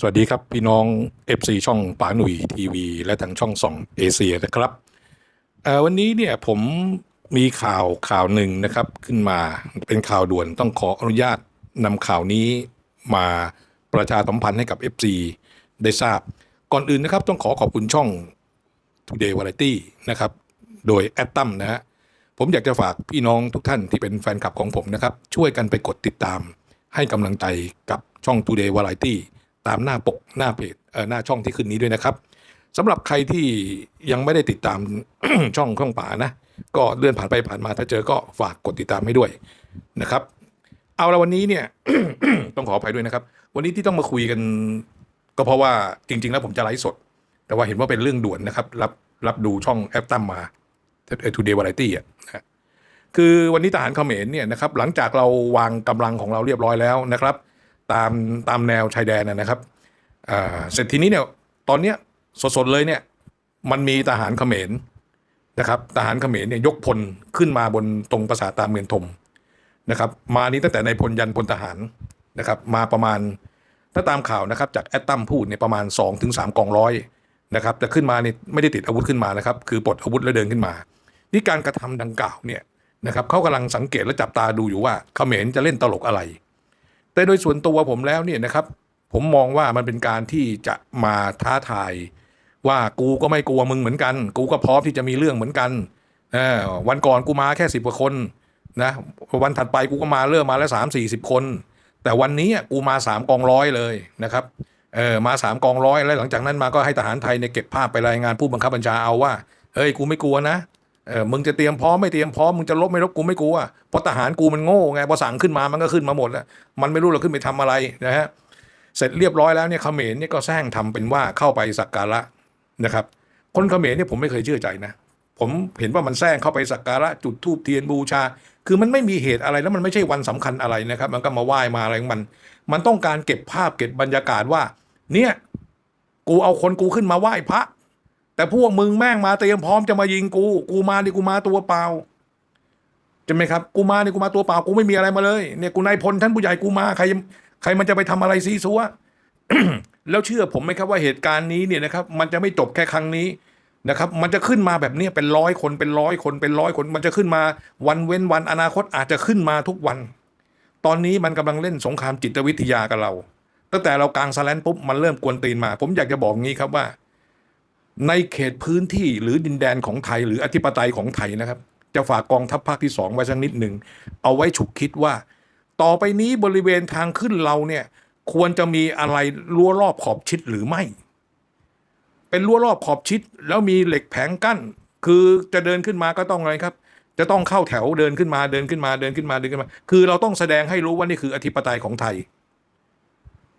สวัสดีครับ พี่น้อง FC ช่องป๋าหนุ่ยทีวี และทางช่องส่องเอเชียนะครับวันนี้เนี่ยผมมีข่าวข่าวหนึ่งนะครับขึ้นมาเป็นข่าวด่วนต้องขออนุญาตนำข่าวนี้มาประชาสัมพันธ์ให้กับ FC ได้ทราบ ก่อนอื่นนะครับต้องขอขอบคุณช่อง Today Variety นะครับโดยแอดตัมนะฮะผมอยากจะฝากพี่น้องทุกท่านที่เป็นแฟนคลับของผมนะครับ ช่วยกันไปกดติดตามให้กำลังใจกับช่อง Today Variety ตามหน้าปกหน้าเพจเออหน้าช่องที่ขึ้นนี้ด้วยนะครับสำหรับใครที่ยังไม่ได้ติดตามช่องช่องป่านะ ก็เลื่อนผ่านไปผ่านมาถ้าเจอก็ฝากกดติดตามให้ด้วยนะครับ เอาละวันนี้เนี่ยต้องขออภัยด้วยนะครับ วันนี้ที่ต้องมาคุยกัน ก็เพราะว่าจริง ๆ แล้วผมจะไลฟ์สด แต่ว่าเห็นว่าเป็นเรื่องด่วนนะครับ รับรับดูช่องแอปตั้มมาทูเดย์วาไรตี้อะนะฮะคือวันนี้ทหารเขมรเนี่ยนะครับหลังจากเราวางกำลังของเราเรียบร้อยแล้วนะครับ ตามตามแนวชายแดนนะครับเสร็จทีนี้เนี่ยตอนเนี้ยสดๆเลยเนี่ยมันมีทหารเขมรนะครับทหารเขมรเนี่ยยกพลขึ้นมาบนตรงปราสาทตามเมืองทมนะครับมานี้ตั้งแต่ในพลยันพลทหารนะครับมาประมาณถ้าตามข่าวนะครับจากแอตตัมพูดเนี่ยประมาณ2อถึงสกองร้อยนะครับแต่ขึ้นมาเนี่ยไม่ได้ติดอาวุธขึ้นมานะครับคือปลดอาวุธแล้วเดินขึ้นมา นี่การกระทำดังกล่าวเนี่ยนะครับเขากำลังสังเกตและจับตาดูอยู่ว่าเขมรจะเล่นตลกอะไร แต่โดยส่วนตัวผมแล้วเนี่ยนะครับ ผมมองว่ามันเป็นการที่จะมาท้าทายว่ากูก็ไม่กลัวมึงเหมือนกัน กูก็พร้อมที่จะมีเรื่องเหมือนกันวันก่อนกูมาแค่สิบกว่าคนนะวันถัดไปกูก็มาเริ่มมาแล้วสามสี่สิบคน แต่วันนี้อะกูมาสามกองร้อยเลยนะครับเออมาสามกองร้อยแล้วหลังจากนั้นมาก็ให้ทหารไทยเนี่ยเก็บภาพไปรายงานผู้บังคับบัญชาเอาว่าเฮ้ยกูไม่กลัวนะ เออมึงจะเตรียมพร้อมไม่เตรียมพร้อมมึงจะลบไม่ลบกูไม่กลัวเพราะทหารกูมันโง่ไงพอสั่งขึ้นมามันก็ขึ้นมาหมดแล้วมันไม่รู้เราขึ้นไปทำอะไรนะฮะเสร็จเรียบร้อยแล้วเนี่ยเขมรเนี่ยก็แซงทำเป็นว่าเข้าไปสักการะนะครับ คนเขมรเนี่ยผมไม่เคยเชื่อใจนะ ผมเห็นว่ามันแซงเข้าไปสักการะจุดธูปเทียนบูชา คือมันไม่มีเหตุอะไรแล้วมันไม่ใช่วันสำคัญอะไรนะครับ มันก็มาไหว้มาอะไรของมัน มันต้องการเก็บภาพเก็บบรรยากาศว่า เนี่ยกูเอาคนกูขึ้นมาไหว้พระ แต่พวกมึงแม่งมาเตรียมพร้อมจะมายิงกู กูมาดิกูมาตัวเปล่าใช่ไหมครับ กูมาดิกูมาตัวเปล่ากูไม่มีอะไรมาเลยเนี่ยกูนายพลท่านผู้ใหญ่กูมาใครใครมันจะไปทำอะไรซีซัวแล้วเชื่อผมไหมครับว่าเหตุการณ์นี้เนี่ยนะครับ มันจะไม่จบแค่ครั้งนี้นะครับ มันจะขึ้นมาแบบนี้เป็นร้อยคนเป็นร้อยคนเป็นร้อยคน มันจะขึ้นมาวันเว้นวันอนาคตอาจจะขึ้นมาทุกวัน ตอนนี้มันกำลังเล่นสงครามจิตวิทยากับเรา ตั้งแต่เรากลางสแลนปุ๊บมันเริ่มกวนตีนมา ผมอยากจะบอกงี้ครับว่า ในเขตพื้นที่หรือดินแดนของไทยหรืออธิปไตยของไทยนะครับ จะฝากกองทัพภาคที่สองไว้สักนิดหนึ่ง เอาไว้ฉุกคิดว่า ต่อไปนี้บริเวณทางขึ้นเราเนี่ย ควรจะมีอะไรรั้วรอบขอบชิดหรือไม่ เป็นรั้วรอบขอบชิด แล้วมีเหล็กแผงกั้น คือจะเดินขึ้นมาก็ต้องอะไรครับ จะต้องเข้าแถวเดินขึ้นมาเดินขึ้นมาเดินขึ้นมาเดินขึ้นมา คือเราต้องแสดงให้รู้ว่านี่คืออธิปไตยของไทย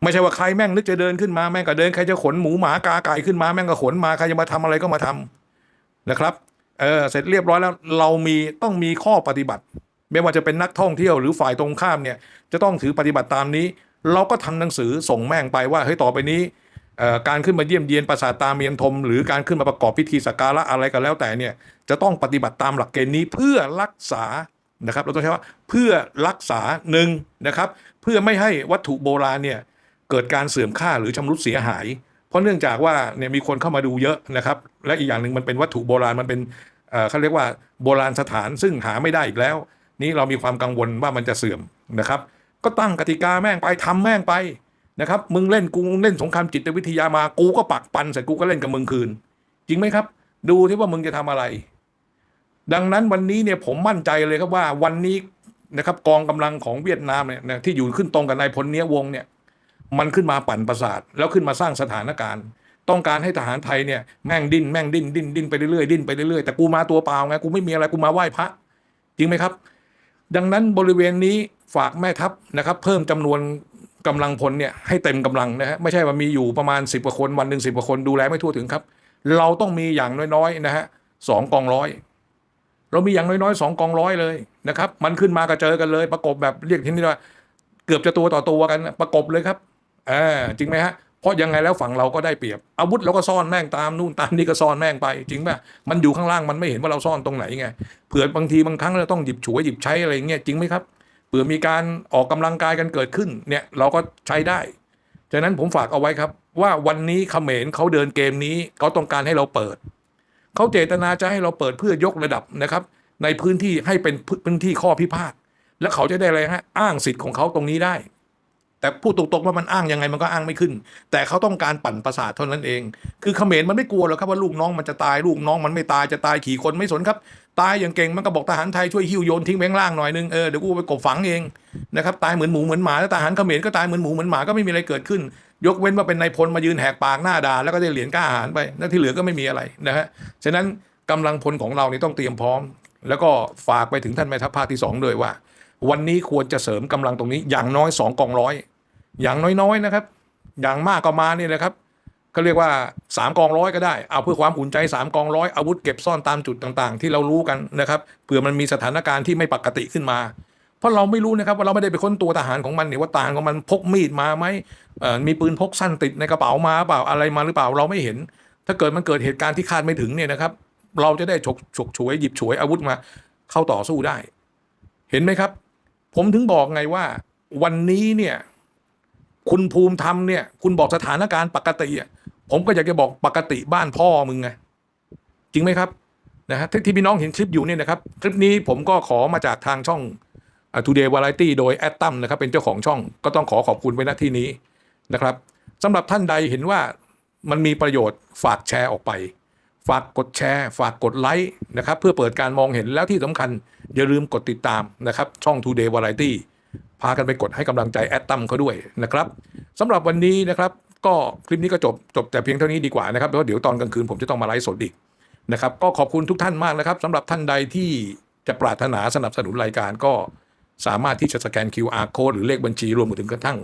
ไม่ใช่ว่าใครแม่งนึกจะเดินขึ้นมาแม่งก็เดินใครจะขนหมูหมากาไก่ขึ้นมาแม่งก็ขนมาใครจะมาทำอะไรก็มาทำนะครับเออเสร็จเรียบร้อยแล้วเรามีต้องมีข้อปฏิบัติ ไม่ว่าจะเป็นนักท่องเที่ยวหรือฝ่ายตรงข้ามเนี่ยจะต้องถือปฏิบัติตามนี้ เราก็ทำหนังสือส่งแม่งไปว่าเฮ้ยต่อไปนี้เอ่อการขึ้นมาเยี่ยมเยียนปราสาทตาเมียนทม หรือการขึ้นมาประกอบพิธีสักการะอะไรก็แล้วแต่เนี่ยจะต้องปฏิบัติตามหลักเกณฑ์นี้เพื่อรักษานะครับ เราต้องใช้ว่าเพื่อรักษาหนึ่งนะครับ เพื่อไม่ให้วัตถุโบราณเนี่ย เกิดการเสื่อมค่าหรือชำรุดเสียหาย เพราะเนื่องจากว่าเนี่ยมีคนเข้ามาดูเยอะนะครับ และอีกอย่างหนึ่งมันเป็นวัตถุโบราณมันเป็นเขาเรียกว่าโบราณสถานซึ่งหาไม่ได้อีกแล้ว นี่เรามีความกังวลว่ามันจะเสื่อมนะครับ ก็ตั้งกติกาแม่งไปทำแม่งไปนะครับมึงเล่นกูเล่นสงครามจิตวิทยามากูก็ปักปันเสร็จกูก็เล่นกับมึงคืน จริงไหมครับ ดูที่ว่ามึงจะทำอะไร ดังนั้นวันนี้เนี่ยผมมั่นใจเลยครับว่าวันนี้นะครับกองกำลังของเวียดนามเนี่ยที่อยู่ขึ้นตรงกับนายพลเนี้ยวงเนี่ย มันขึ้นมาปั่นประสาท แล้วขึ้นมาสร้างสถานการณ์ ต้องการให้ทหารไทยเนี่ยแม่งดิ้นแม่งดิ้นดิ้นดิ้นไปเรื่อยๆดิ้นไปเรื่อยๆแต่กูมาตัวเปล่าไงกูไม่มีอะไรกูมาไหว้พระ จริงไหมครับ ดังนั้นบริเวณนี้ฝากแม่ทัพนะครับ เพิ่มจำนวนกำลังพลเนี่ยให้เต็มกำลังนะฮะไม่ใช่ว่ามีอยู่ประมาณสิบกว่าคนวันหนึ่งสิบกว่าคนดูแลไม่ทั่วถึงครับ เราต้องมีอย่างน้อยๆนะฮะสองกองร้อยเรามีอย่างน้อยๆสองกองร้อยเลยนะครับ มันขึ้นมาก็เจอกันเลย ประกบแบบเรียกที่นี่ว่าเกือบจะตัวต่อตัวกันประกบเลยครับ อ่าจริงไหมฮะเพราะยังไงแล้วฝั่งเราก็ได้เปรียบ อาวุธเราก็ซ่อนแม่งตามนู่นตามนี่ก็ซ่อนแม่งไปจริงป่ะมันอยู่ข้างล่างมันไม่เห็นว่าเราซ่อนตรงไหนไงเผื่อบางทีบางครั้งเราต้องหยิบฉวยหยิบใช้อะไรอย่างเงี้ยจริงไหมครับเผื่อมีการออกกำลังกายกันเกิดขึ้นเนี่ยเราก็ใช้ได้ฉะนั้นผมฝากเอาไว้ครับ ว่าวันนี้เขมรเขาเดินเกมนี้เขาต้องการให้เราเปิดเขาเจตนาจะให้เราเปิดเพื่อยกระดับนะครับ ในพื้นที่ให้เป็นพื้นที่ข้อพิพาทแล้วเขาจะได้อะไรฮะอ้างสิทธิ์ของเขาตรงนี้ได้ แต่พูดตรงๆว่ามันอ้างยังไงมันก็อ้างไม่ขึ้น แต่เขาต้องการปั่นประสาทเท่านั้นเอง คือเขมรมันไม่กลัวหรอกครับว่าลูกน้องมันจะตายลูกน้องมันไม่ตายจะตายขี่คนไม่สนครับ ตายอย่างเก่งมันก็บอกทหารไทยช่วยหิ้วโยนทิ้งแบงล่างหน่อยนึงเออเดี๋ยวกูไปกบฝังเองนะครับตายเหมือนหมูเหมือนหมาแล้วทหารเขมรก็ตายเหมือนหมูเหมือนหมาก็ไม่มีอะไรเกิดขึ้น ยกเว้นว่าเป็นนายพลมายืนแหกปากหน้าด่าแล้วก็ได้เหรียญกล้าหารไปแล้วที่เหลือก็ไม่มีอะไรนะฮะฉะนั้นกำลังพลของเรานี่ต้องเตรียมพร้อม แล้วก็ฝากไปถึงท่านแม่ทัพภาคที่สองด้วยว่า วันนี้ควรจะเสริมกำลังตรงนี้ อย่างน้อยสองกองร้อยอย่างน้อยๆนะครับ อย่างมากก็มาเนี่ยนะครับเขาเรียกว่าสามกองร้อยก็ได้เอาเพื่อความอุ่นใจสามกองร้อยอาวุธเก็บซ่อนตามจุดต่างๆ ที่เรารู้กันนะครับเผื่อมันมีสถานการณ์ที่ไม่ปกติขึ้นมาเพราะเราไม่รู้นะครับว่าเราไม่ได้ไปค้นตัวทหารของมันเนี่ยว่าต่างของมันพกมีดมาไหมมีปืนพกสั้นติดในกระเป๋ามาเปล่าอะไรมาหรือเปล่าเราไม่เห็น ถ้าเกิดมันเกิดเหตุการณ์ที่คาดไม่ถึงเนี่ยนะครับ เราจะได้ฉกฉกฉวยหยิบฉวยอาวุธมา เข้าต่อสู้ได้ เห็นไหมครับ ผมถึงบอกไงว่า วันนี้เนี่ย คุณภูมิธรรมเนี่ย คุณบอกสถานการณ์ปกติอะผมก็อยากจะบอกปกติบ้านพ่อมึงไงจริงไหมครับนะฮะที่พี่น้องเห็นคลิปอยู่เนี่ยนะครับ คลิปนี้ผมก็ขอมาจากทางช่อง Today Variety โดยแอดตัมนะครับ เป็นเจ้าของช่องก็ต้องขอขอบคุณไว้ณที่นี้นะครับสำหรับท่านใดเห็นว่ามันมีประโยชน์ฝากแชร์ออกไป ฝากกดแชร์ ฝากกดไลค์นะครับเพื่อเปิดการมองเห็นแล้วที่สำคัญ อย่าลืมกดติดตามนะครับช่อง Today Variety พากันไปกดให้กำลังใจแอดตัมเขาด้วยนะครับสำหรับวันนี้นะครับก็คลิปนี้ก็จบจบแต่เพียงเท่านี้ดีกว่านะครับเพราะเดี๋ยวตอนกลางคืนผมจะต้องมาไลฟ์สดอีกนะครับก็ขอบคุณทุกท่านมากนะครับสำหรับท่านใดที่จะปรารถนาสนับสนุนรายการก็สามารถที่จะสแกน QR code หรือเลขบัญชีรวมถึงกระทั่ง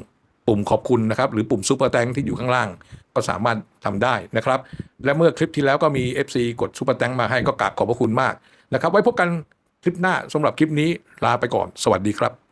ปุ่มขอบคุณนะครับ หรือปุ่มซูเปอร์แตงที่อยู่ข้างล่าง ก็สามารถทำได้นะครับ และเมื่อคลิปที่แล้วก็มี FC กดซูเปอร์แตงมาให้ก็กราบขอบพระคุณมากนะครับ ไว้พบกันคลิปหน้าสำหรับคลิปนี้ลาไปก่อน สวัสดีครับ